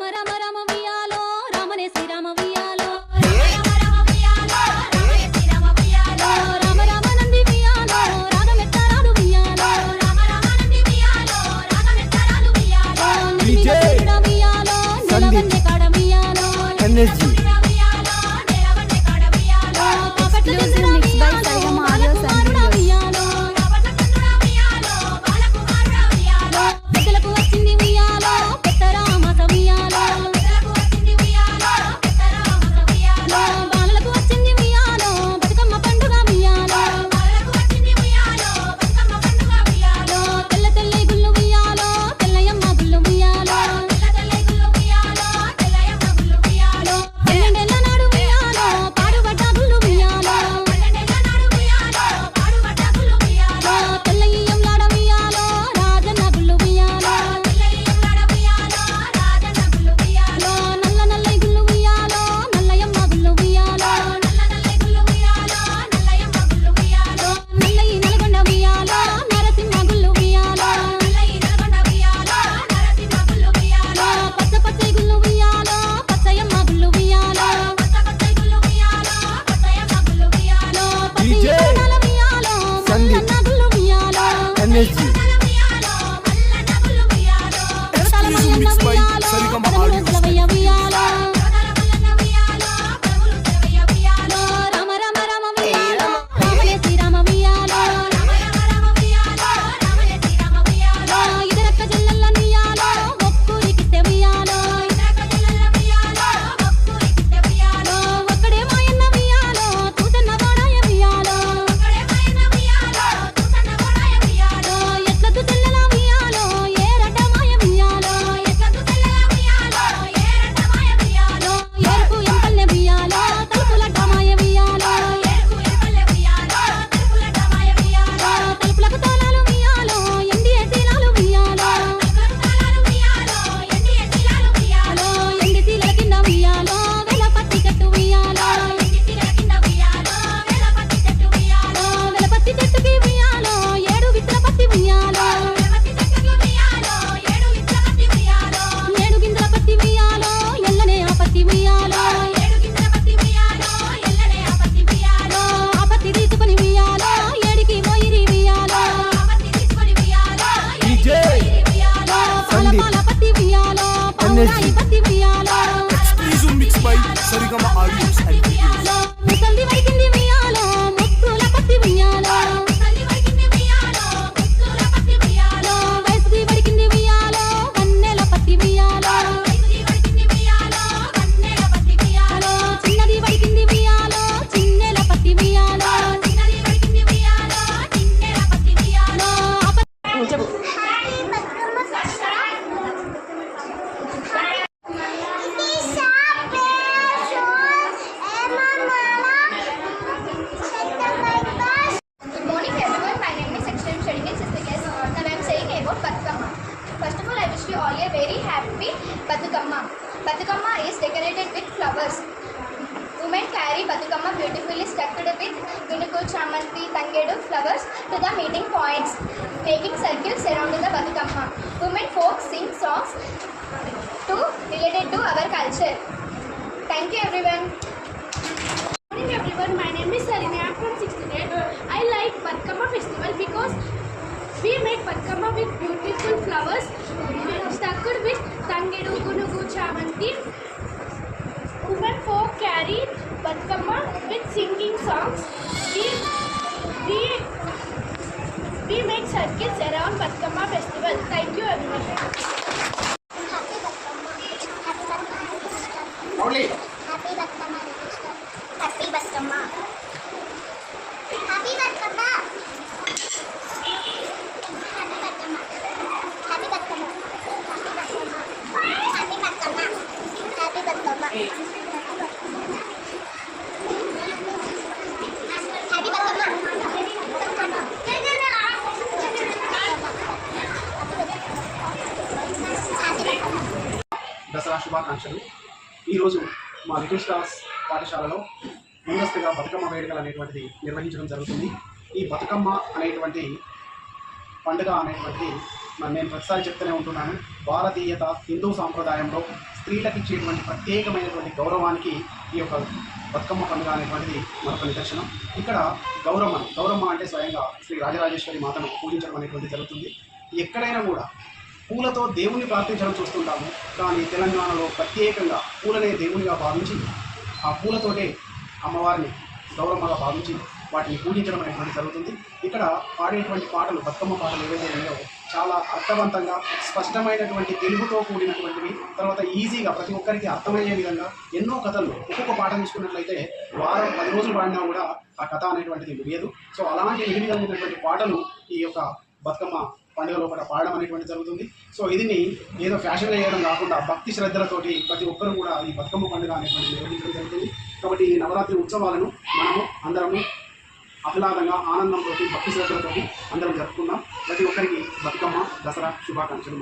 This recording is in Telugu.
రామ రామ రామ వియాలో రామనే శ్రీరామ వియాలో Energy. 해야지. Energy mix by Saregama audience and చెప్పు. flowers to the meeting points, making circles around the Batukama. Women folk sing songs to related to our culture. Thank you everyone. Good morning everyone. My name is Sarini. I am from 16th grade. I like Batukama festival because we make Batukama with beautiful flowers stuck with tangedu, gunugu, chamanti. Women folk carry Batukama with singing songs. Thank bertemu, Happy Bakkama. Happy Bakkama. Happy Bakkama. Happy Bakkama. Happy Bakkama. Happy Bakkama. శుభాకాంక్షలు. ఈరోజు మా లిటిల్ స్టార్స్ పాఠశాలలో ముందస్తుగా బతుకమ్మ వేడుకలు అనేటువంటిది నిర్వహించడం జరుగుతుంది. ఈ బతుకమ్మ అనేటువంటి పండుగ అనేటువంటిది మరి నేను ప్రతిసారి చెప్తూనే ఉంటున్నాను. భారతీయత హిందూ సాంప్రదాయంలో స్త్రీలకు ఇచ్చేటువంటి ప్రత్యేకమైనటువంటి గౌరవానికి ఈ యొక్క బతుకమ్మ పండుగ అనేటువంటిది మరొక నిదర్శనం. ఇక్కడ గౌరమ్మ గౌరమ్మ అంటే స్వయంగా శ్రీ రాజరాజేశ్వరి మాతను పూజించడం అనేటువంటిది జరుగుతుంది. ఎక్కడైనా కూడా పూలతో దేవుణ్ణి ప్రార్థించడం చూస్తుంటాము. కానీ తెలంగాణలో ప్రత్యేకంగా పూలనే దేవునిగా భావించి ఆ పూలతోటే అమ్మవారిని గౌరవంగా భావించి వాటిని పూజించడం అనేటువంటి జరుగుతుంది. ఇక్కడ పాడేటువంటి పాటలు బతుకమ్మ పాటలు ఏవైతే ఉన్నాయో చాలా అర్థవంతంగా స్పష్టమైనటువంటి తెలుగుతో కూడినటువంటివి తర్వాత ఈజీగా ప్రతి ఒక్కరికి అర్థమయ్యే విధంగా ఎన్నో కథలు ఒక్కొక్క పాట తీసుకున్నట్లయితే వారం పది రోజులు పాడినా కూడా ఆ కథ అనేటువంటిది ముగియదు సో అలాంటి విధమైనటువంటి పాటలు ఈ యొక్క బతుకమ్మ పండుగ లోపల పాడడం అనేటువంటి జరుగుతుంది. సో ఇదిని ఏదో ఫ్యాషన్గా చేయడం కాకుండా భక్తి శ్రద్ధలతోటి ప్రతి ఒక్కరు కూడా ఈ బతుకమ్మ పండుగ అనేటువంటి నిర్వహించడం జరుగుతుంది. కాబట్టి ఈ నవరాత్రి ఉత్సవాలను మనము అందరము ఆహ్లాదంగా ఆనందంతో భక్తి శ్రద్ధలతో అందరం జరుపుకుందాం. ప్రతి ఒక్కరికి బతుకమ్మ దసరా శుభాకాంక్షలు.